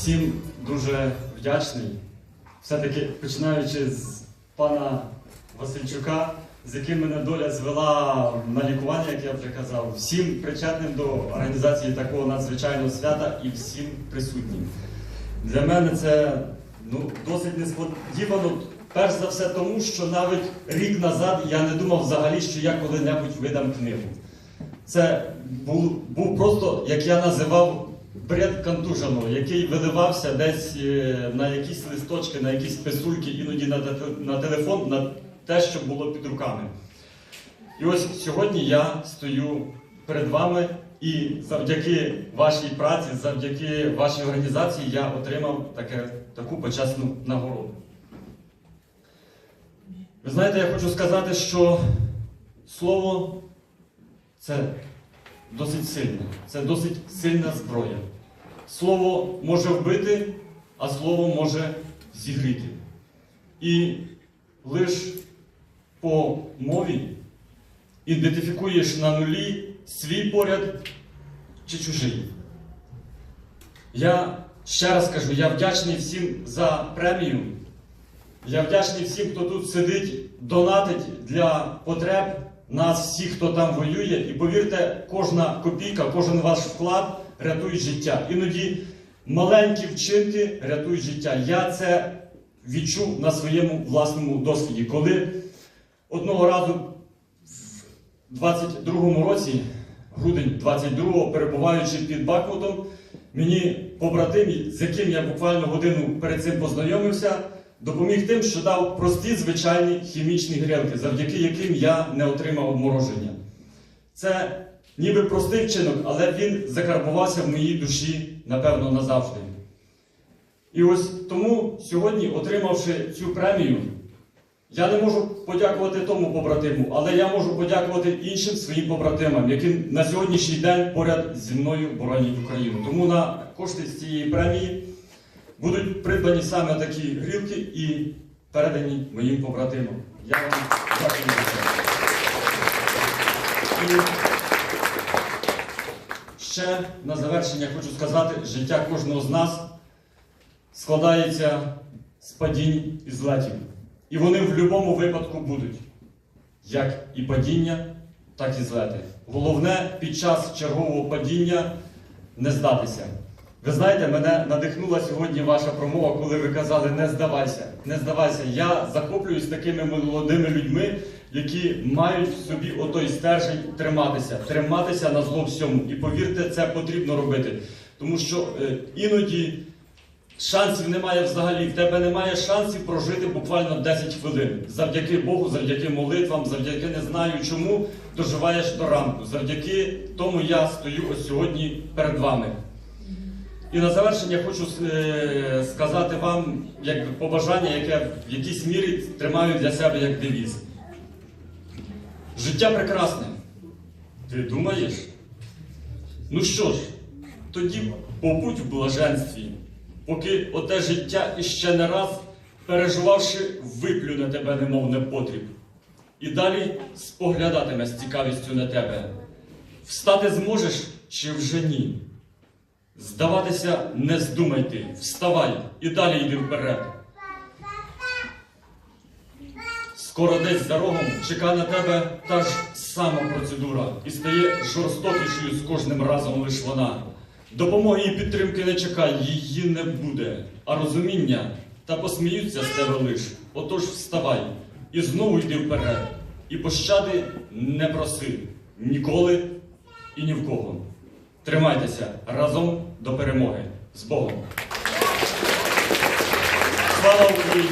всім дуже вдячний. Все-таки починаючи з пана Васильчука, з яким мене доля звела на лікування, як я вже казав, всім причетним до організації такого надзвичайного свята і всім присутнім. Для мене це ну, досить несподівано. Перш за все, тому що навіть рік назад я не думав взагалі, що я коли-небудь видам книгу. Це був, був просто, як я називав, бред контуженого, який виливався десь е, на якісь листочки, на якісь писульки, іноді на, на телефон, на те, що було під руками. І ось сьогодні я стою перед вами, і завдяки вашій праці, завдяки вашій організації я отримав таке, таку почесну нагороду. Ви знаєте, я хочу сказати, що слово це досить сильне, це досить сильна зброя. Слово може вбити, а слово може зігріти. І лиш по мові ідентифікуєш на нулі свій поряд чи чужий. Я ще раз кажу, я вдячний всім за премію. Я вдячний всім, хто тут сидить, донатить для потреб нас, всіх, хто там воює. І повірте, кожна копійка, кожен ваш вклад рятує життя. Іноді маленькі вчинки рятують життя. Я це відчув на своєму власному досвіді, коли одного разу в 22-му році, грудень 22-го, перебуваючи під Бахмутом, мені побратим, з яким я буквально годину перед цим познайомився, допоміг тим, що дав прості звичайні хімічні грілки, завдяки яким я не отримав обмороження. Це ніби простий вчинок, але він закарбувався в моїй душі, напевно, назавжди. І ось тому сьогодні, отримавши цю премію, я не можу подякувати тому побратиму, але я можу подякувати іншим своїм побратимам, які на сьогоднішній день поряд зі мною боронять Україну. Тому на кошти з цієї премії будуть придбані саме такі грілки і передані моїм побратимам. Я вам дякую за це. І ще на завершення хочу сказати, життя кожного з нас складається з падінь і злетів. І вони в будь-якому випадку будуть. Як і падіння, так і злети. Головне під час чергового падіння не здатися. Ви знаєте, мене надихнула сьогодні ваша промова, коли ви казали не здавайся, не здавайся. Я захоплююсь такими молодими людьми, які мають в собі отой стержень триматися, триматися на зло всьому. І повірте, це потрібно робити. Тому що е, іноді шансів немає взагалі. В тебе немає шансів прожити буквально 10 хвилин. Завдяки Богу, завдяки молитвам, завдяки не знаю чому доживаєш до ранку. Завдяки тому я стою ось сьогодні перед вами. І на завершення хочу е, сказати вам як побажання, яке в якійсь мірі тримаю для себе як девіз. Життя прекрасне. Ти думаєш? Ну що ж, тоді побудь в блаженстві, поки оте життя іще не раз, переживавши, виплюне тебе, немов непотріб. І далі споглядатиме з цікавістю на тебе. Встати зможеш чи вже ні? Здаватися не здумайте, вставай і далі йди вперед. Скоро десь за рогом чекає на тебе та ж сама процедура і стає жорстокішою з кожним разом лиш вона. Допомоги і підтримки не чекай, її не буде, а розуміння та посміються з тебе лиш. Отож вставай і знову йди вперед. І пощади не проси ніколи і ні в кого. Тримайтеся разом до перемоги. З Богом! Слава Україні!